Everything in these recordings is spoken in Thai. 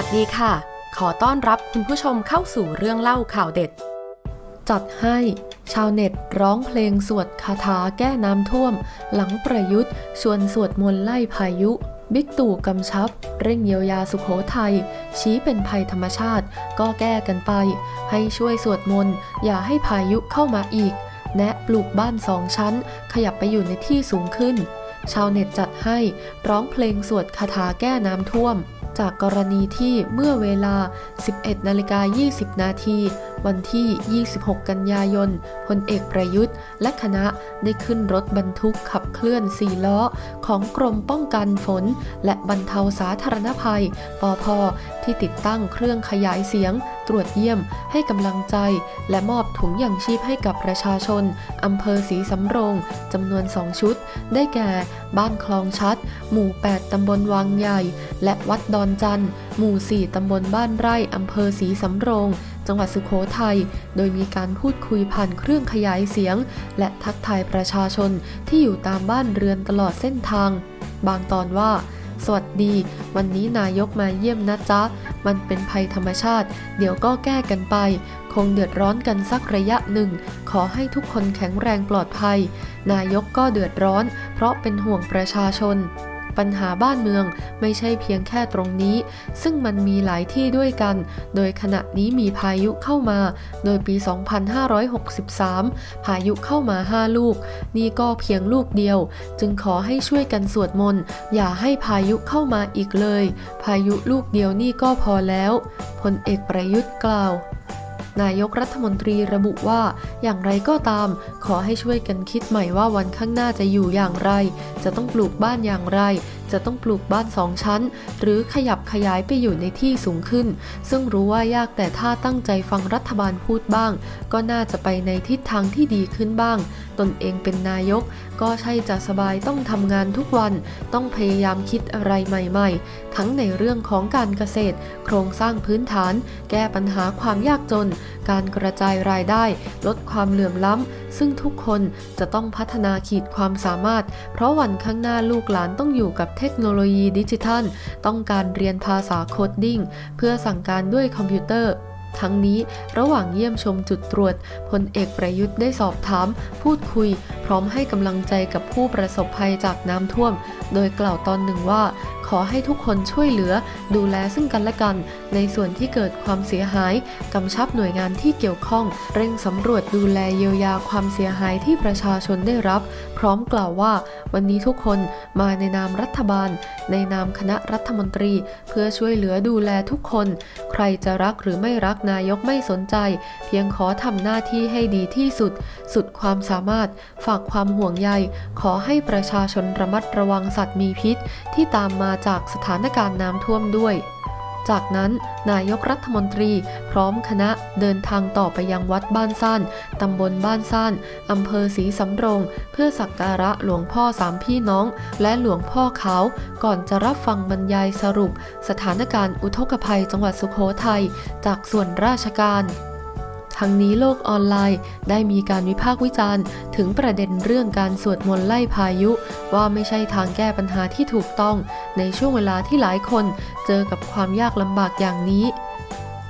วัสดีค่ะ ขอต้อนรับคุณผู้ชมเข้าสู่เรื่องเล่าข่าวเด็ด จัดให้ชาวเน็ตร้องเพลงสวดคาถาแก้น้ำท่วม หลังประยุทธ์ชวนสวดมนต์ไล่พายุ บิ๊กตู่กำชับ เร่งเยียวยาสุขโขทัย ชี้เป็นภัยธรรมชาติ ก็แก้กันไป ให้ช่วยสวดมนต์ อย่าให้พายุเข้ามาอีก แนะปลูกบ้านสองชั้น ขยับไปอยู่ในที่สูงขึ้น ชาวเน็ตจัดให้ร้องเพลงสวดคาถาแก้น้ำท่วม จากกรณีที่เมื่อเวลา 11นาฬิกา20 นาที วันที่ 26 กันยายน พลเอกประยุทธ์ และคณะได้ขึ้นรถบรรทุกขับเคลื่อน 4 ล้อ ของกรมป้องกันฝน และบรรเทาสาธารณภัย ปพ ที่ติดตั้งเครื่องขยายเสียง ตรวจเยี่ยม ให้กำลังใจ และมอบถุงยังชีพให้กับประชาชนอำเภอศรีสำโรงจำนวน 2 ชุด ได้แก่ บ้านคลองชัด หมู่ 8 ตำบลวังใหญ่ และวัดดอนจันทร์หมู่ 4 ตำบลบ้านไร่อำเภอศรีสำโรงจังหวัดสุโขทัย โดยมีการพูดคุยผ่านเครื่องขยายเสียง และทักทายประชาชนที่อยู่ตามบ้านเรือนตลอดเส้นทาง บางตอนว่า สวัสดี วันนี้นายกมาเยี่ยมนะจ๊ะ มันเป็นภัยธรรมชาติ เดี๋ยวก็แก้กันไป คงเดือดร้อนกันสักระยะหนึ่ง ขอให้ทุกคนแข็งแรงปลอดภัย นายกก็เดือดร้อน เพราะเป็นห่วงประชาชน ปัญหาบ้านเมืองไม่ใช่เพียงแค่ตรงนี้ ซึ่งมันมีหลายที่ด้วยกัน โดยขณะนี้มีพายุเข้ามา โดยปี 2563 พายุเข้ามา 5 ลูก นี่ก็เพียงลูกเดียว จึงขอให้ช่วยกันสวดมนต์อย่าให้พายุเข้ามาอีกเลย พายุลูกเดียวนี่ก็พอแล้วพลเอกประยุทธ์กล่าว นายกรัฐมนตรีระบุว่า อย่างไรก็ตาม ขอให้ช่วยกันคิดใหม่ว่าวันข้างหน้าจะอยู่อย่างไร จะต้องปลูกบ้านอย่างไร จะต้องปลูกบ้านสองชั้น หรือขยับขยายไปอยู่ในที่สูงขึ้น ซึ่งรู้ว่ายากแต่ถ้าตั้งใจฟังรัฐบาลพูดบ้าง ก็น่าจะไปในทิศทางที่ดีขึ้นบ้าง ตนเองเป็นนายก ก็ใช่จะสบายต้องทำงานทุกวันต้องพยายามคิดอะไรใหม่ๆ ทั้งในเรื่องของการเกษตร โครงสร้างพื้นฐาน แก้ปัญหาความยากจน การกระจายรายได้ ลดความเหลื่อมล้ำ ซึ่งทุกคนจะต้องพัฒนาขีดความสามารถ เพราะวันข้างหน้าลูกหลานต้องอยู่กับเทคโนโลยีดิจิทัล ต้องการเรียนภาษาโคดดิ้งเพื่อสั่งการด้วยคอมพิวเตอร์ ทั้งนี้ระหว่างเยี่ยมชมจุดตรวจพลเอกประยุทธ์ได้สอบถาม พูดคุย พร้อมให้กำลังใจกับผู้ประสบภัยจากน้ำท่วม โดยกล่าวตอนหนึ่งว่า ขอให้ทุกคนช่วยเหลือดูแลซึ่งกันและกัน ในส่วนที่เกิดความเสียหายกำชับหน่วยงานที่เกี่ยวข้อง เร่งสำรวจดูแลเยียวยาความเสียหายที่ประชาชนได้รับ พร้อมกล่าวว่า วันนี้ทุกคนมาในนามรัฐบาล ในนามคณะรัฐมนตรี เพื่อช่วยเหลือดูแลทุกคน ใครจะรักหรือไม่รักนายกไม่สนใจ เพียงขอทำหน้าที่ให้ดีที่สุด สุดความสามารถ ฝากความห่วงใย ขอให้ประชาชนระมัดระวังสัตว์มีพิษที่ตามมาจากสถานการณ์น้ำท่วมด้วย จากนั้นนายกรัฐมนตรีพร้อมคณะเดินทางต่อไปยังวัดบ้านซ่านตำบลบ้านซ่านอำเภอศรีสำโรง เพื่อสักการะหลวงพ่อสามพี่น้อง และหลวงพ่อเขา ก่อนจะรับฟังบรรยายสรุป สถานการณ์อุทกภัยจังหวัดสุโขทัยจากส่วนราชการ ทั้งนี้โลกออนไลน์ได้มีการวิพากษ์วิจารณ์ ถึงประเด็นเรื่องการสวดมนต์ไล่พายุ ว่าไม่ใช่ทางแก้ปัญหาที่ถูกต้อง ในช่วงเวลาที่หลายคนเจอกับความยากลำบากอย่างนี้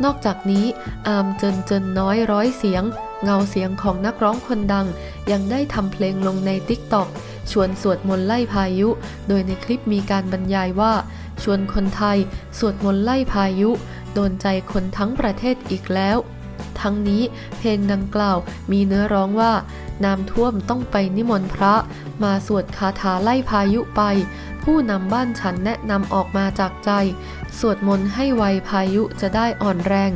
นอกจากนี้ อามเจินเจินน้อยร้อยเสียง เงาเสียงของนักร้องคนดัง ยังได้ทำเพลงลงใน t ิ k t o k ชวนสวดมนต์ไล่พายุ โดยในคลิปมีการบรรยายว่า ชวนคนไทย สวดมนต์ไล่พายุ โดนใจคนทั้งประเทศอีกแล้ว ทั้งนี้เพลงดังกล่าวมีเนื้อร้องว่า น้ำท่วมต้องไปนิมนต์พระ มาสวดคาถาไล่พายุไป ผู้นำบ้านฉันแนะนำออกมาจากใจ สวดมนต์ให้ไวพายุจะได้อ่อนแรง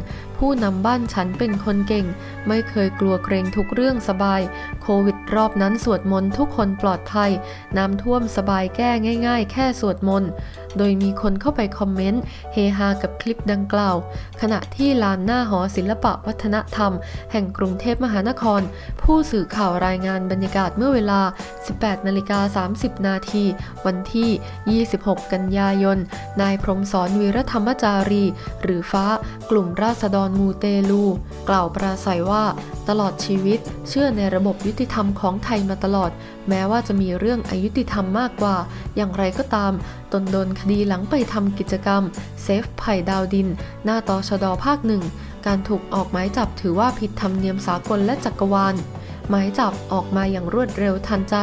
ผู้นำบ้านฉันเป็นคนเก่ง ไม่เคยกลัวเกรงทุกเรื่องสบาย โควิดรอบนั้นสวดมนต์ทุกคนปลอดภัย น้ำท่วมสบายแก้ง่าย ๆ แค่สวดมนต์ โดยมีคนเข้าไปคอมเมนต์เฮฮากับคลิปดังกล่าว ขณะที่ลานหน้าหอศิลปะวัฒนธรรม แห่งกรุงเทพมหานคร ผู้สื่อข่าวรายงานบรรยากาศเมื่อเวลา 18นาฬิกา30 นาที วันที่ 26 กันยายน นายพรมสอนวีรธรรมจารี หรือฟ้ากลุ่มราษฎรมูเตลู กล่าวปราศัยว่า ตลอดชีวิต เชื่อในระบบยุติธรรมของไทยมาตลอด แม้ว่าจะมีเรื่องอายุติธรรมมากกว่า อย่างไรก็ตาม ตนโดนคดีหลังไปทำกิจกรรม เซฟไผ่ดาวดิน หน้าตอชดภาคหนึ่ง การถูกออกหมายจับถือว่าผิดธรรมเนียมสากลและจักรวาลหมายจับออกมาอย่างรวดเร็วทันใจ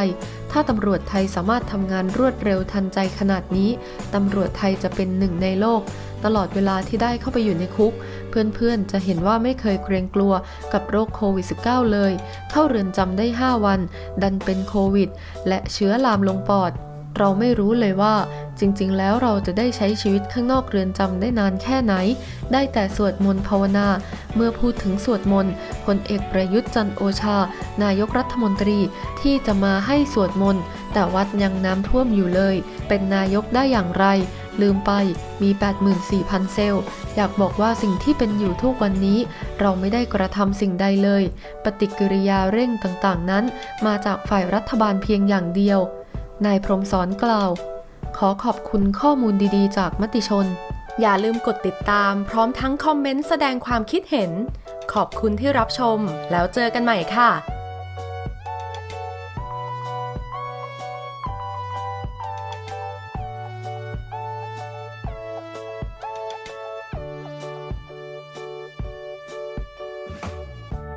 ถ้าตำรวจไทยสามารถทำงานรวดเร็วทันใจขนาดนี้ ตำรวจไทยจะเป็นหนึ่งในโลก ตลอดเวลาที่ได้เข้าไปอยู่ในคุก เพื่อนๆ จะเห็นว่าไม่เคยเกรงกลัวกับโรคโควิด -19 เลย เข้าเรือนจำได้ 5 วัน ดันเป็นโควิด และเชื้อลามลงปอด เราไม่รู้เลยว่า จริงๆ แล้วเราจะได้ใช้ชีวิตข้างนอกเรือนจำได้นานแค่ไหน ได้แต่สวดมนต์ภาวนา เมื่อพูดถึงสวดมนต์พลเอกประยุทธ์จันโอชา นายกรัฐมนตรีที่จะมาให้สวดมนต์แต่วัดยังน้ำท่วมอยู่เลย เป็นนายกได้อย่างไร ลืมไปมี 84,000 เซลล์ อยากบอกว่าสิ่งที่เป็นอยู่ทุกวันนี้ เราไม่ได้กระทำสิ่งใดเลย ปฏิกิริยาเร่งต่างๆนั้น มาจากฝ่ายรัฐบาลเพียงอย่างเดียว นายพรมสอนกล่าว ขอขอบคุณข้อมูลดีๆ จากมติชน อย่าลืมกดติดตาม พร้อมทั้งคอมเมนต์แสดงความคิดเห็น ขอบคุณที่รับชม แล้วเจอกันใหม่ค่ะ